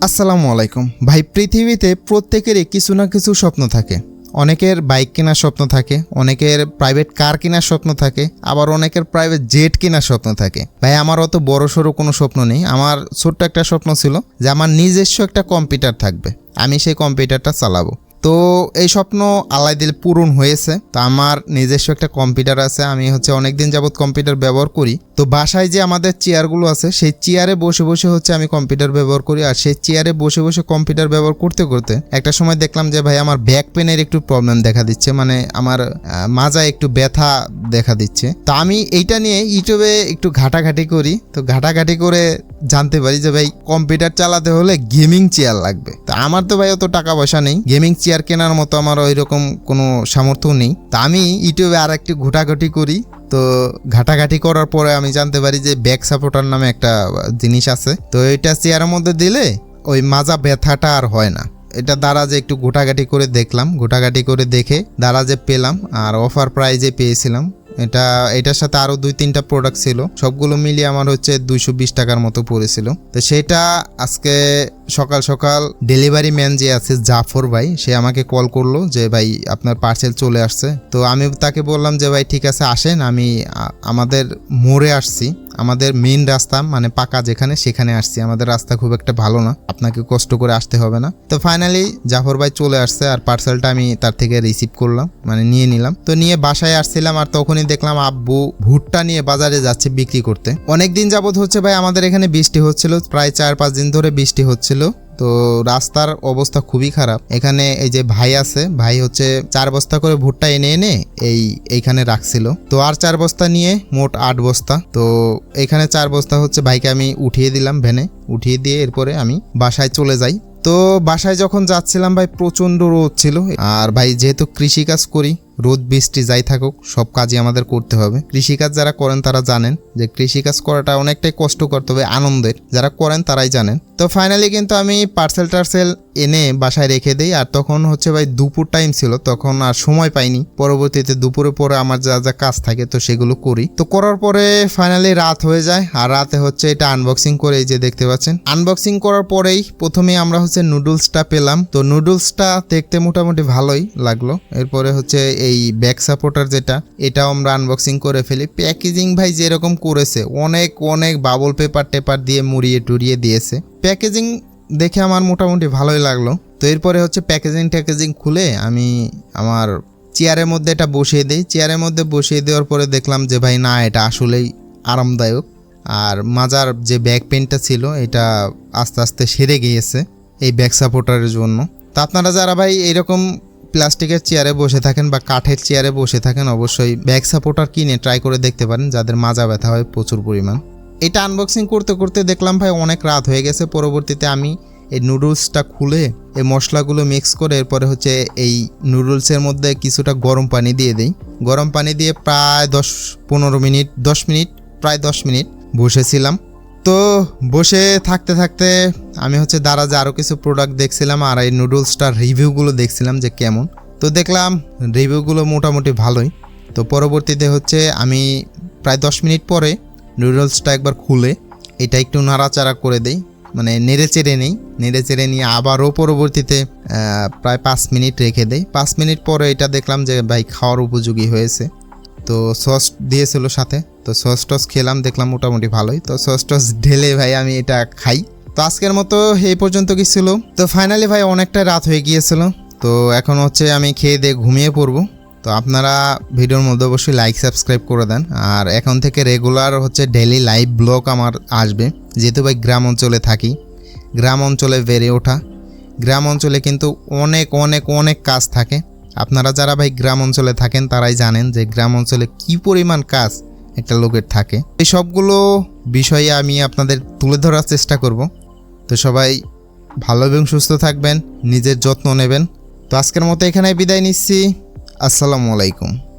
আসসালামু আলাইকুম। ভাই, পৃথিবীতে প্রত্যেকেরই কিছু না কিছু স্বপ্ন থাকে। অনেকের বাইক কেনার স্বপ্ন থাকে, অনেকের প্রাইভেট কার কেনার স্বপ্ন থাকে, আবার অনেকের প্রাইভেট জেট কেনার স্বপ্ন থাকে। ভাই, আমার অত বড় সড়ো কোনো স্বপ্ন নেই। আমার ছোট্ট একটা স্বপ্ন ছিল যে আমার নিজস্ব একটা কম্পিউটার থাকবে। আমি সেই কম্পিউটারটা চালাবো। তো এই স্বপ্ন আল্লাহ দিলে পূরণ হয়েছে। তো আমার নিজস্ব একটা কম্পিউটার আছে, আমি হচ্ছে অনেকদিন যাবৎ কম্পিউটার ব্যবহার করি। তো বাসায় যে আমাদের চেয়ারগুলো আছে, সেই চেয়ারে বসে বসে হচ্ছে আমি কম্পিউটার ব্যবহার করি। আর সেই চেয়ারে বসে বসে কম্পিউটার ব্যবহার করতে করতে একটা সময় দেখলাম যে ভাই আমার ব্যাক পেনের একটু প্রবলেম দেখা দিচ্ছে মানে আমার মাজায় একটু ব্যথা দেখা দিচ্ছে। তো আমি এইটা নিয়ে ইউটিউবে একটু ঘাটাঘাটি করি। তো ঘাটাঘাটি করে জানতে পারি যে ভাই কম্পিউটার চালাতে হলে গেমিং চেয়ার লাগবে। তা আমার তো ভাই অত টাকা পয়সা নেই। গেমিং চেয়ার কেনার মতো আমার ওই রকম কোনো সামর্থ্য নেই। তা আমি ইউটিউবে আর একটু ঘোটাঘুটি করি। তো ঘাটাঘাটি করার পরে আমি জানতে পারি যে ব্যাক সাপোর্টার নামে একটা জিনিস আছে। তো এটা চেয়ারের মধ্যে দিলে ওই মাজা ব্যথাটা আর হয় না। এটা দ্বারা যে একটু ঘোটাঘাটি করে দেখলাম। ঘোটাঘাটি করে দেখে দ্বারা যে পেলাম আর অফার প্রাইজে পেয়েছিলাম। এটা, এটার সাথে আরও দুই তিনটা প্রোডাক্ট ছিল। সবগুলো মিলিয়ে আমার হচ্ছে দুইশো বিশ টাকার মতো পড়েছিল। তো সেটা আজকে সকাল সকাল ডেলিভারি ম্যান যে আছে, জাফর ভাই, সে আমাকে কল করল যে, ভাই, আপনার পার্সেল চলে আসছে। তো আমি তাকে বললাম যে, ভাই, ঠিক আছে, আসেন। আমি আমাদের মোড়ে আসছি। আমাদের মেইন রাস্তা মানে পাকা যেখানে, সেখানে আসছি। আমাদের রাস্তা খুব একটা ভালো না। আপনাকে কষ্ট করে আসতে হবে না। তো ফাইনালি জাফর ভাই চলে আসছে আর পার্সেলটা আমি তার থেকে রিসিভ করলাম মানে নিয়ে নিলাম। তো নিয়ে বাসায় আসছিলাম আর তখনই দেখলাম আব্বু ভুট্টা নিয়ে বাজারে যাচ্ছে বিক্রি করতে। অনেকদিন যাবত হচ্ছে ভাই, আমাদের এখানে বৃষ্টি হচ্ছিল, প্রায় চার পাঁচ দিন ধরে বৃষ্টি হচ্ছিল। তো রাস্তার অবস্থা খুবই খারাপ। এখানে এই যে ভাই আছে, ভাই হচ্ছে চার বস্তা করে ভুট্টা এনে এনে এই এইখানে রাখছিল। তো আর চার বস্তা নিয়ে মোট আট বস্তা। তো এখানে চার বস্তা হচ্ছে ভাইকে আমি উঠিয়ে দিলাম ভ্যানে। উঠিয়ে দিয়ে এরপরে আমি বাসায় চলে যাই। তো বাসায় যখন যাচ্ছিলাম ভাই প্রচণ্ড রোদ ছিল। আর ভাই যেহেতু কৃষিকাজ করি রোদ, বৃষ্টি যাই থাকুক, সব কাজই আমাদের করতে হবে। কৃষিকাজ যারা করেন তারা জানেন যে কৃষিকাজ করাটা অনেকটাই কষ্টকর, তবে আনন্দের। যারা করেন তারাই জানেন। তো ফাইনালি কিন্তু আমি পার্সেল টার্সেল এনে বাসায় রেখে দিই, আর তখন হচ্ছে ভাই দুপুর টাইম ছিল, তখন আর সময় পাইনি। পরবর্তীতে দুপুরে পরে আমার যা যা কাজ থাকে তো সেগুলো করি। তো করার পরে ফাইনালি রাত হয়ে যায়, আর রাতে হচ্ছে এটা আনবক্সিং করে এই যে দেখতে পাচ্ছেন। আনবক্সিং করার পরেই প্রথমে আমরা হচ্ছে নুডলসটা পেলাম। তো নুডলসটা দেখতে মোটামুটি ভালোই লাগল। এরপরে হচ্ছে এই ব্যাক সাপোর্টার যেটা, এটাও আমরা আনবক্সিং করে ফেলি। প্যাকেজিং ভাই যেরকম করেছে, অনেক অনেক বাবল পেপার টেপার দিয়ে মুড়িয়ে টুরিয়ে দিয়েছে। প্যাকেজিং দেখে আমার মোটামুটি ভালোই লাগল। তো এরপরে হচ্ছে প্যাকেজিং ট্যাকেজিং খুলে আমি আমার চেয়ারের মধ্যে এটা বসিয়ে দিই। চেয়ারের মধ্যে বসিয়ে দেওয়ার পরে দেখলাম যে ভাই, না, এটা আসলেই আরামদায়ক। আর মাজার যে ব্যাক পেনটা ছিল, এটা আস্তে আস্তে সেরে গিয়েছে এই ব্যাক সাপোর্টারের জন্য। তা আপনারা যারা ভাই এরকম প্লাস্টিকের চেয়ারে বসে থাকেন বা কাঠের চেয়ারে বসে থাকেন, অবশ্যই ব্যাক সাপোর্টার কিনে ট্রাই করে দেখতে পারেন, যাদের মাজা ব্যথা হয় প্রচুর পরিমাণ। এটা আনবক্সিং করতে করতে দেখলাম, ভাই, অনেক রাত হয়ে গেছে। পরবর্তীতে আমি এই নুডলসটা খুলে এই মশলাগুলো মিক্স করে এরপরে হচ্ছে এই নুডলসের মধ্যে কিছুটা গরম পানি দিয়ে দিই। গরম পানি দিয়ে প্রায় দশ, পনেরো মিনিট, দশ মিনিট, প্রায় দশ মিনিট বসেছিলাম। তো বসে থাকতে থাকতে আমি হচ্ছে দারাজে আরও কিছু প্রোডাক্ট দেখছিলাম আর এই নুডলসটার রিভিউগুলো দেখছিলাম যে কেমন। তো দেখলাম রিভিউগুলো মোটামুটি ভালোই। তো পরবর্তীতে হচ্ছে আমি প্রায় দশ মিনিট পরে নুডলসটা একবার খুলে এটা একটু নাড়াচাড়া করে দেই। মানে নেড়ে চেড়ে নেই। নেড়ে চেড়ে নিয়ে আবারও পরবর্তীতে প্রায় পাঁচ মিনিট রেখে দেই। পাঁচ মিনিট পরে এটা দেখলাম যে ভাই খাওয়ার উপযোগী হয়েছে। তো সস দিয়েছিল সাথে। তো সস টস খেলাম, দেখলাম মোটামুটি ভালোই। তো সস টস ঢেলে ভাই আমি এটা খাই। তো আজকের মতো এই পর্যন্ত কি ছিল? তো ফাইনালি ভাই অনেকটা রাত হয়ে গিয়েছিল। তো এখন হচ্ছে আমি খেয়ে দিয়ে ঘুমিয়ে পড়ব। তো আপনারা ভিডিওর মধ্যে অবশ্যই লাইক সাবস্ক্রাইব করে দেন। আর এখন থেকে রেগুলার হচ্ছে ডেলি লাইভ ব্লগ আমার আসবে। যেহেতু ভাই গ্রাম অঞ্চলে থাকি। গ্রাম অঞ্চলে বেড়ে ওঠা। গ্রাম অঞ্চলে কিন্তু অনেক অনেক অনেক কাজ থাকে। আপনারা যারা ভাই গ্রাম অঞ্চলে থাকেন, তারাই জানেন যে গ্রাম অঞ্চলে কি পরিমাণ কাজ একটা লোকের থাকে। এই সবগুলো বিষয়ে আমি আপনাদের তুলে ধরার চেষ্টা করব। তো সবাই ভালো এবং সুস্থ থাকবেন, নিজের যত্ন নেবেন। তো আজকের মতো এখানে বিদায় নিচ্ছি। আসসালামু আলাইকুম।